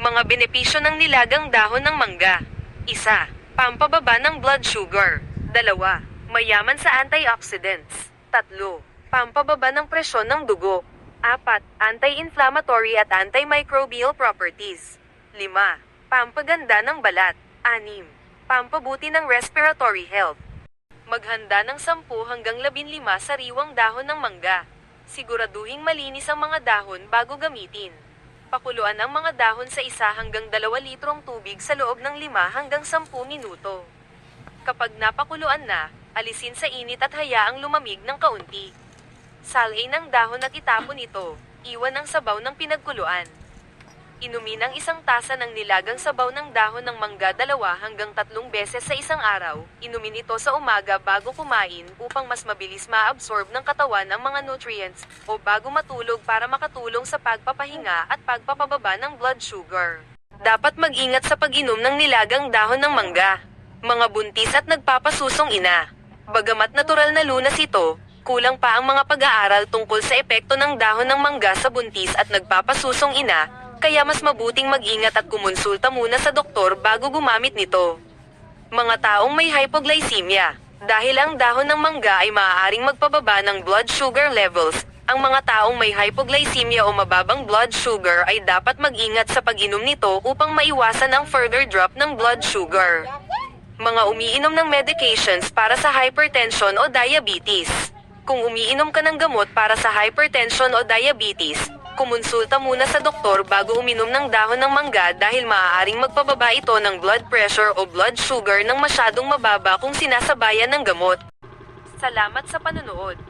Mga benepisyo ng nilagang dahon ng mangga. Isa, pampababa ng blood sugar. Dalawa, mayaman sa antioxidants. Tatlo, pampababa ng presyon ng dugo. Apat, anti-inflammatory at antimicrobial properties. Lima, pampaganda ng balat. Anim, pampabuti ng respiratory health. Maghanda ng 10 hanggang 15 sariwang dahon ng mangga. Siguraduhing malinis ang mga dahon bago gamitin. Pakuluan ang mga dahon sa isa hanggang 2 litrong tubig sa loob ng 5 hanggang 10 minuto. Kapag napakuluan na, alisin sa init at hayaang lumamig ng kaunti. Salay ng dahon at itapon ito, iwan ang sabaw ng pinagkuluan. Inumin ang isang tasa ng nilagang sabaw ng dahon ng mangga dalawa hanggang tatlong beses sa isang araw. Inumin ito sa umaga bago kumain upang mas mabilis ma-absorb ng katawan ang mga nutrients o bago matulog para makatulong sa pagpapahinga at pagpapababa ng blood sugar. Dapat mag-ingat sa pag-inom ng nilagang dahon ng mangga. Mga buntis at nagpapasusong ina. Bagamat natural na lunas ito, kulang pa ang mga pag-aaral tungkol sa epekto ng dahon ng mangga sa buntis at nagpapasusong ina, kaya mas mabuting mag-ingat at kumonsulta muna sa doktor bago gumamit nito. Mga taong may hypoglycemia. Dahil ang dahon ng mangga ay maaaring magpababa ng blood sugar levels, ang mga taong may hypoglycemia o mababang blood sugar ay dapat mag-ingat sa pag-inom nito upang maiwasan ang further drop ng blood sugar. Mga umiinom ng medications para sa hypertension o diabetes. Kung umiinom ka ng gamot para sa hypertension o diabetes, kumonsulta muna sa doktor bago uminom ng dahon ng mangga dahil maaaring magpababa ito ng blood pressure o blood sugar ng masyadong mababa kung sinasabayan ng gamot. Salamat sa panonood.